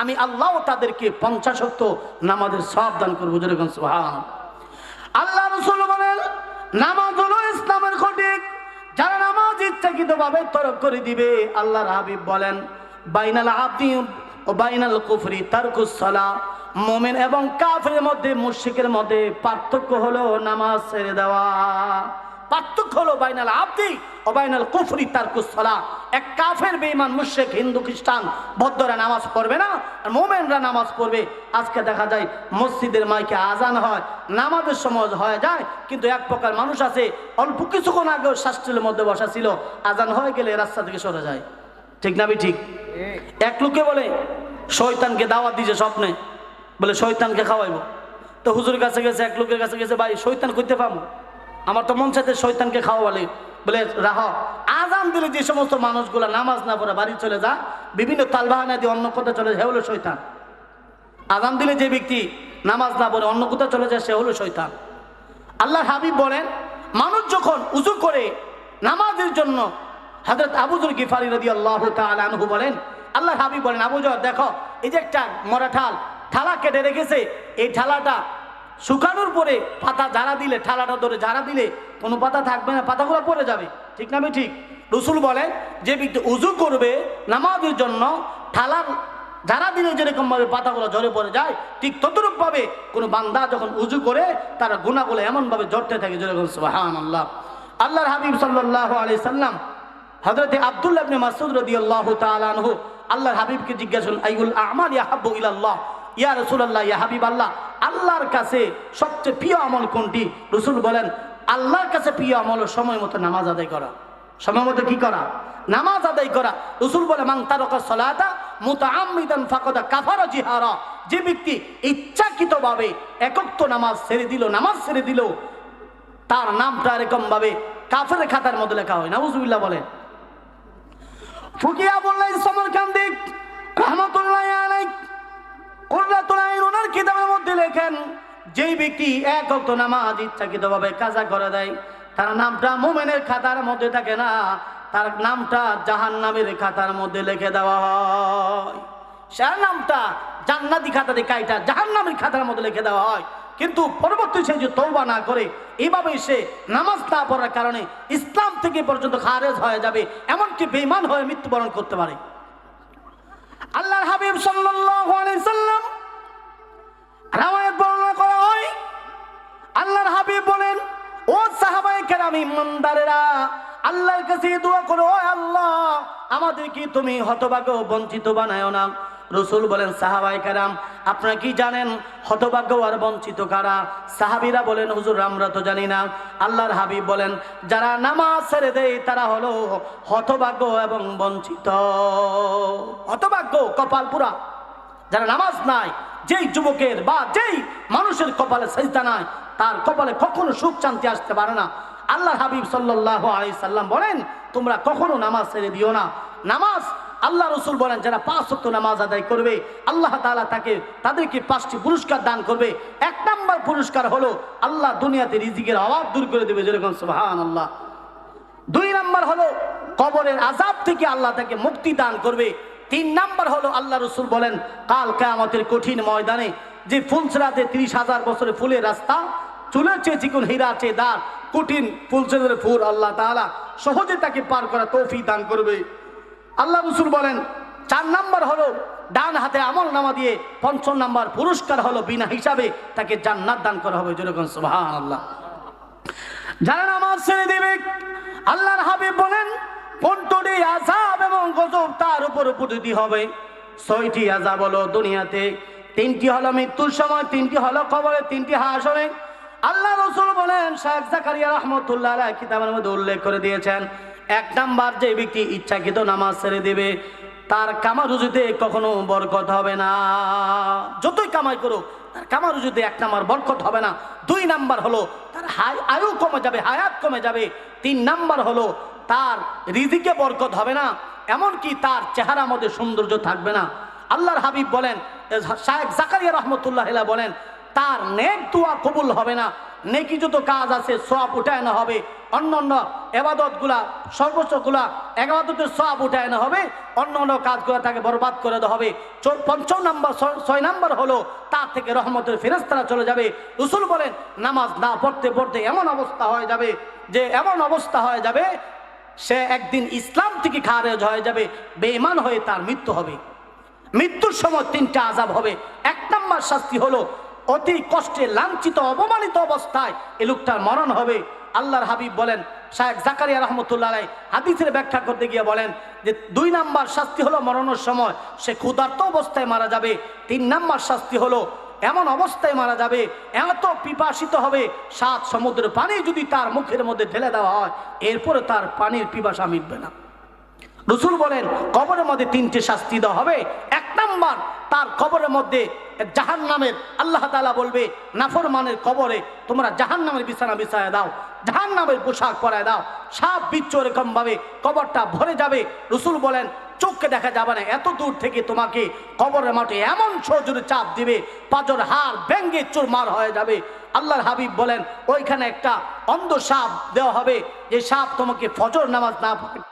আমি আল্লাহ তাদেরকে পঞ্চাশক্ত নামাজের সব দান করব আল্লাহ রসুল বলেন, নামাজ হলো ইসলামের ঘটিক যারা নামাজ ইচ্ছাকৃত ভাবে তরক করে দিবে, আল্লাহর হাবিব বলেন, বাইনাল আব্দি ও বাইনাল কুফরি তারকুসলা মোমেন এবং কাফের মধ্যে, মুশরিকের মধ্যে পার্থক্য হলো নামাজ ছেড়ে দেওয়া। পার্থক্য হলো বাইনাল আব্দি ও বাইনাল কুফরি তার সালা এক কাফের, বেঈমান, মুশরিক, হিন্দু, খ্রিস্টান, বৌদ্ধরা নামাজ পড়বে না, আর মোমেনরা নামাজ পড়বে। আজকে দেখা যায় মসজিদের মাইকে আজান হয়, নামাজের সময় হয়ে যায়, কিন্তু এক প্রকার মানুষ আছে, অল্প কিছুক্ষণ আগেও শাস্ত্রের মধ্যে বসা ছিল আজান হয়ে গেলে রাস্তা থেকে সরে যায়। ঠিক না ঠিক? এক লোকে বলে, শয়তানকে দাওয়াত দিছে স্বপ্নে। বলে, শয়তানকে খাওয়াইবো। তো হুজুর কাছে গেছে, এক লোকের কাছে গেছে, ভাই শৈতান করতে পাবো আমার তো মন চাইতে শৈতানকে খাওয়ালে বলে, রাহ, আজান দিলে যে সমস্ত মানুষগুলো নামাজ না পড়ে বাড়ি চলে যা বিভিন্ন তালবাহানা দিয়ে অন্য কোথাও চলে যায় হলো শৈতান আজান দিলে যে ব্যক্তি নামাজ না পড়ে অন্য কোথাও চলে যায়, সে হলো শৈতান আল্লাহ হাবিব বলেন, মানুষ যখন উজু করে নামাজের জন্য হজরত আবুজুর গিফারি রদি আল্লাহ আনহু বলেন আল্লাহ হাবিব বলেন আবুজর দেখো, এই যে একটা মরা ঠাল ঠালা কেটে রেখেছে, এই ঠালাটা শুকানোর পরে পাতা ঝাড়া দিলে, ঠালাটা ধরে ঝাড়া দিলে কোনো পাতা থাকবে না, পাতাগুলো পড়ে যাবে। ঠিক না ঠিক? রসুল বলেন, যে ব্যক্তি উজু করবে নামাজের জন্য, ঠালার যারা দিনে যেরকম ভাবে পাতাগুলো ঝরে পড়ে যায়, ঠিক ততরূপ ভাবে কোনো বান্দা যখন উজু করে, তারা গুণাগুলো এমন ভাবে ঝরতে থাকে যেরকম সুহান আল্লাহ আল্লাহর হাবিব সাল্লাহ আলি সাল্লাম হজরতে আব্দুল্লাহ মাসুদ রাদিয়াল্লাহু তাআলা আনহু আল্লাহর হাবিবকে জিজ্ঞাসা আইউল আমাল ইয়াহাব্বু ইলাল্লাহ? ইয়া রাসূলুল্লাহ, ইয়া হাবিব আল্লাহ আল্লাহর কাছে সবচেয়ে প্রিয় আমল কোনটি? রাসূল বলেন, আল্লাহর কাছে প্রিয় আমল সময় মতো নামাজ আদায় করা। সময় মতো কি করা? নামাজ আদায় করা। রসুল বলে মাং তারকা সলাতা জিহারা। যে ব্যক্তি ইচ্ছাকৃতভাবে একত্ব নামাজ ছেড়ে দিল, নামাজ ছেড়ে দিল, তার নামটা এরকম ভাবে কাফের খাতার মধ্যে লেখা হয়। নাউজুবিল্লাহ বলেন। ফুকিয়া বললেন সমরকান্দি রহমতুল্লাহ মধ্যে লেখেন, যেই ব্যক্তি এক অক্ত নামাজ ইচ্ছাকৃতভাবে কাজা তার নামটা মোমেনের খাতার মধ্যে থাকে না, তার নামটা খাতার মধ্যে লিখে দেওয়া হয়। নামটা খাতার মধ্যে দেওয়া হয়। কিন্তু পরবর্তী সে যে তৌবা না করে এইভাবে সে নামাজ না পড়ার কারণে ইসলাম থেকে পর্যন্ত খারেজ হয়ে যাবে, এমনকি বেইমান হয়ে মৃত্যুবরণ করতে পারে। আল্লাহর হাবিব সাল্লাম রামায়ণ বর্ণনা করা হয়। আল্লাহর হাবিব বলেন ও সাহাবাই কেরাম ইমানদারেরা আল্লাহর কাছে দোয়া করো আল্লাহ, আমাদেরকে তুমি হতভাগ্য বঞ্চিত বানায় না। রসুল বলেন, সাহাবাই কারাম, আপনারা কি জানেন হতভাগ্য আর বঞ্চিত কারা? সাহাবিরা বলেন, হুজুর, আমরা তো জানি না। আল্লাহর হাবিব বলেন, যারা নামাজ ছেড়ে দেয়, তারা হলো হতভাগ্য এবং বঞ্চিত। হতভাগ্য, কপাল পুরা। যারা নামাজ নাই, যেই যুবকের বা যেই মানুষের কপালে সেজদা নাই, তার কপালে কখনো সুখ শান্তি আসতে পারে না। আল্লাহ হাবিব সাল্লাহ আলি সাল্লাম বলেন, তোমরা কখনো নামাজ ছেড়ে দিও না। নামাজ, আল্লাহ রসুল বলেন, যারা পাঁচ সত্য নামাজ আদায় করবে, আল্লাহ তালা তাকে, তাদেরকে পাঁচটি পুরস্কার দান করবে। এক নম্বর পুরস্কার হলো, আল্লাহ দুনিয়াতে রিজিকের অভাব দূর করে দেবে যেরকম সুহান আল্লাহ দুই নাম্বার হলো, কবরের আজাব থেকে আল্লাহ তাকে মুক্তি দান করবে। তিন নাম্বার হলো, আল্লাহ রসুল বলেন, কাল কেয়ামতের কঠিন ময়দানে যে ফুলসরাতে তিরিশ হাজার বছরে ফুলের রাস্তা চেয়ে চিকুন হীরা চেয়ে দাঁড় কঠিন ফুলসের ফুল আল্লাহ তাআলা সহজে তাকে পার করা তৌফি দান করবে। আল্লাহ রসুল বলেন, চার নাম্বার হলো ডান হাতে আমল নামা দিয়ে পঞ্চম নাম্বার পুরস্কার হলো বিনা হিসাবে তাকে জান্নাত দান করা হবে। যেরকম সুবহান আল্লাহ যারা নামাজ ছেড়ে দেবে, আল্লাহর হাবিব বলেন পন্টটি আজাব এবং গজব তার উপর উপযোগী হবে। ছয়টি আজাব হলো দুনিয়াতে, তিনটি হলো মৃত্যুর সময়, তিনটি হলো কবরে, তিনটি হাসরে। আল্লাহ রসুল বলেন শাহেখ জাকারিয়া রহমতুল্লাহ কিতাবের মধ্যে উল্লেখ করে দিয়েছেন, এক নাম্বার যে ব্যক্তি ইচ্ছাকৃত নামাজ ছেড়ে দেবে, তার কামারুজিতে কখনো বরকত হবে না। যতই কামাই করো তার কামারুজিতে এক নাম্বার বরকত হবে না। দুই নাম্বার হলো, তার হাই আয়ু কমে যাবে, হায়াত কমে যাবে। তিন নাম্বার হলো, তার রিজিকে বরকত হবে না, এমনকি তার চেহারা মধ্যে সৌন্দর্য থাকবে না। আল্লাহর হাবিব বলেন শাহেখ জাকারিয়া রহমতুল্লাহ বলেন তার নেক দোয়া কবুল হবে না। নেকি যত কাজ আছে, সব উঠায় না হবে। অন্য অন্য এবাদতগুলা সর্বোচ্চগুলা এবাদতের সব উঠে আনা হবে। অন্য অন্য কাজগুলো তাকে বরবাদ করে দেওয়া হবে। পঞ্চম নাম্বার, ছয় নাম্বার হলো, তার থেকে রহমতের ফেরেস্তারা চলে যাবে। রসুল বলেন, নামাজ না পড়তে পড়তে এমন অবস্থা হয়ে যাবে যে এমন অবস্থা হয়ে যাবে, সে একদিন ইসলাম থেকে খারেজ হয়ে যাবে, বেঈমান হয়ে তার মৃত্যু হবে। মৃত্যুর সময় তিনটা আজাব হবে। এক নম্বর শাস্তি হলো অতি কষ্টে লাঞ্ছিত, অপমানিত অবস্থায় এ লোকটার মরণ হবে। আল্লাহর হাবিব বলেন শাহেক জাকারিয়া রহমতুল্লাহ হাদিসের ব্যাখ্যা করতে গিয়ে বলেন যে, দুই নাম্বার শাস্তি হলো মরণের সময় সে ক্ষুধার্ত অবস্থায় মারা যাবে। তিন নাম্বার শাস্তি হলো এমন অবস্থায় মারা যাবে, এত পিপাসিত হবে, সাত সমুদ্রের পানি যদি তার মুখের মধ্যে ঢেলে দেওয়া হয়, এরপরে তার পানির পিপাসা মিটবে না। রসুল বলেন, কবরের মধ্যে তিনটে শাস্তি দেওয়া হবে। এক নাম্বার তার কবরের মধ্যে জাহান নামের আল্লাহ তালা বলবে, নাফরমানের কবরে তোমরা জাহান নামের বিছানা বিছায় দাও জাহান নামের পোশাক পরায় দাও, সাপ বিচ্ছ এরকম ভাবে কবরটা ভরে যাবে। রসুল বলেন, চোখকে দেখা যাবে না, এত দূর থেকে তোমাকে কবরের মাঠে এমন সজোরে চাপ দিবে, পাজর হার ব্যঙ্গে চুরমার হয়ে যাবে। আল্লাহর হাবিব বলেন, ওইখানে একটা অন্ধ সাপ দেওয়া হবে, যে সাপ তোমাকে ফজর নামাজ না